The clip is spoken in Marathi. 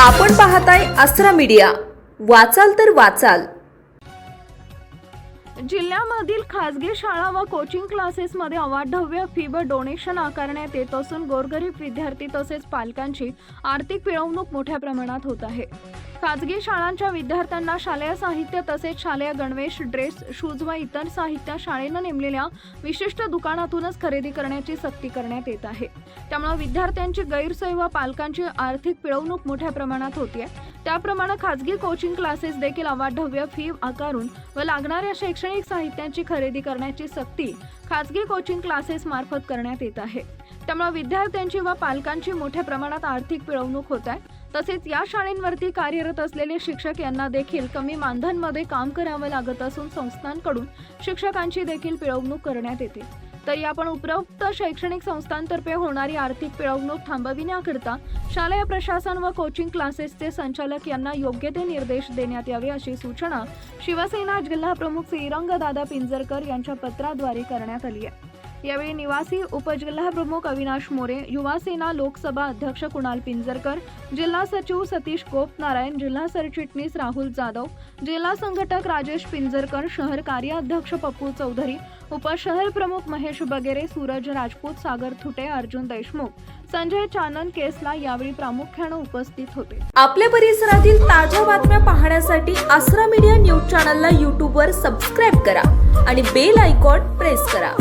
आपण पाहताय अस्त्रा मीडिया. वाचाल तर वाचाल. जिल्ह्यामधील खासगी शाळा व कोचिंग क्लासेसमध्ये अवाढव्य फी व डोनेशन आकारण्यात येत असून गोरगरीब विद्यार्थी तसेच पालकांची आर्थिक पिळवणूक मोठ्या प्रमाणात होत आहे. खाजगी शाळांच्या विद्यार्थ्यांना शालेय साहित्य तसेच शालेय गणवेश ड्रेस शूज व इतर साहित्य शाळेनं नेमलेल्या विशिष्ट दुकानातूनच खरेदी करण्याची सक्ती करण्यात येत आहे. त्यामुळे विद्यार्थ्यांची गैरसोय व पालकांची आर्थिक पिळवणूक मोठ्या प्रमाणात होतीये. त्याप्रमाणे खाजगी कोचिंग क्लासेस देखील अवाढव्य फी आकारून व लागणाऱ्या शैक्षणिक साहित्याची खरेदी करण्याची सक्ती खाजगी कोचिंग क्लासेस मार्फत करण्यात येत आहे. त्यामुळे विद्यार्थ्यांची व पालकांची मोठ्या प्रमाणात आर्थिक पिळवणूक होत आहे. तसेच या शाळेंवरती कार्यरत असलेले शिक्षक यांना देखील कमी मानधनमध्ये काम करावं लागत असून संस्थांकडून शिक्षकांची देखील पिळवणूक करण्यात येते. तरी आपण उपरोक्त शैक्षणिक संस्थांतर्फे होणारी आर्थिक पिळवणूक थांबविण्याकरिता शालेय प्रशासन व कोचिंग क्लासेसचे संचालक यांना योग्य ते निर्देश देण्यात यावे अशी सूचना शिवसेना जिल्हा प्रमुख श्रीरंग दादा पिंजरकर यांच्या पत्राद्वारे करण्यात आली आहे. यावेळी निवासी उपजिल्हा प्रमुख अविनाश मोरे युवा सेना लोकसभा अध्यक्ष कुणाल पिंजरकर जिल्हा सचिव सतीश कोप नारायण जिल्हा सरचिटणीस राहुल जाधव जिल्हा संघटक राजेश पिंजरकर शहर कार्याध्यक्ष पप्पू चौधरी उपशहर प्रमुख महेश बगेरे सूरज राजपूत सागर थुटे अर्जुन देशमुख संजय चानन केसला यावेळी प्रामुख्यानं उपस्थित होते. आपल्या परिसरातील ताज्या बातम्या पाहण्यासाठी आसरा मीडिया न्यूज चॅनलला यूट्यूबवर सबस्क्राईब करा आणि बेल आयकॉन प्रेस करा.